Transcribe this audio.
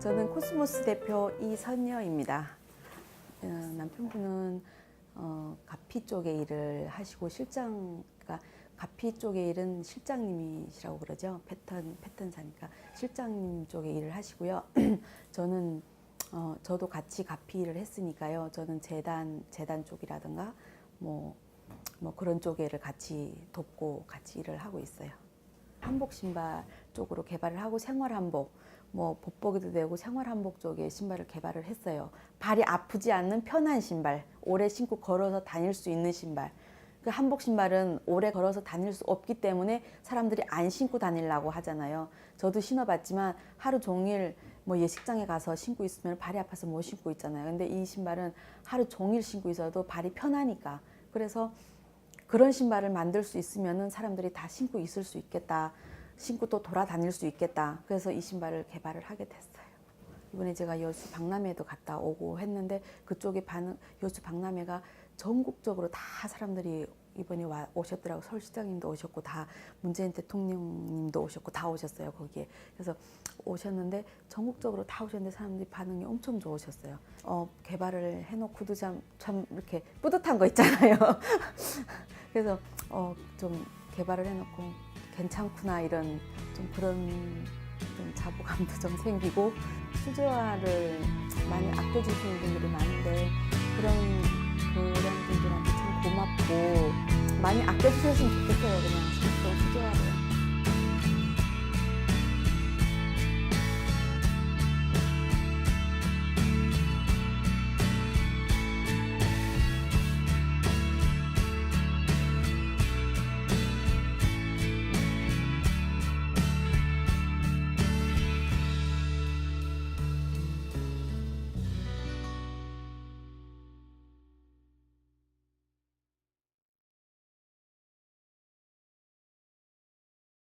저는 코스모스 대표 이선녀입니다. 어, 남편분은 어, 가피 쪽의 일을 하시고 실장, 그러니까 가피 쪽의 일은 실장님이시라고 그러죠. 패턴 패턴사니까 실장님 쪽의 일을 하시고요. 저는 어, 저도 같이 가피 일을 했으니까요. 저는 재단 재단 쪽이라든가 뭐, 뭐 그런 쪽의 일을 같이 돕고 같이 일을 하고 있어요. 한복 신발 쪽으로 개발을 하고 생활 한복 뭐 돋보기도 되고 생활 한복 쪽에 신발을 개발을 했어요. 발이 아프지 않는 편한 신발, 오래 신고 걸어서 다닐 수 있는 신발. 그 한복 신발은 오래 걸어서 다닐 수 없기 때문에 사람들이 안 신고 다니려고 하잖아요. 저도 신어봤지만 하루 종일 뭐 예식장에 가서 신고 있으면 발이 아파서 못 신고 있잖아요. 근데 이 신발은 하루 종일 신고 있어도 발이 편하니까. 그래서 그런 신발을 만들 수 있으면은 사람들이 다 신고 있을 수 있겠다. 신고 또 돌아다닐 수 있겠다. 그래서 이 신발을 개발을 하게 됐어요. 이번에 제가 여수 박람회도 갔다 오고 했는데 그쪽에 반응 여수 박람회가 전국적으로 다 사람들이 이번에 와 오셨더라고 서울시장님도 오셨고 다 문재인 대통령님도 오셨고 다 오셨어요 거기에 그래서 오셨는데 전국적으로 다 오셨는데 사람들이 반응이 엄청 좋으셨어요. 어 개발을 해놓고도 참, 참 이렇게 뿌듯한 거 있잖아요. 그래서 어 좀 개발을 해놓고 괜찮구나 이런 좀 그런 좀 자부감도 좀 생기고 수제화를 많이 아껴주시는 분들이 많은데 그런 그런 분들한테 참 고맙고 많이 아껴주셨으면 좋겠어요. 그냥 또 수제화를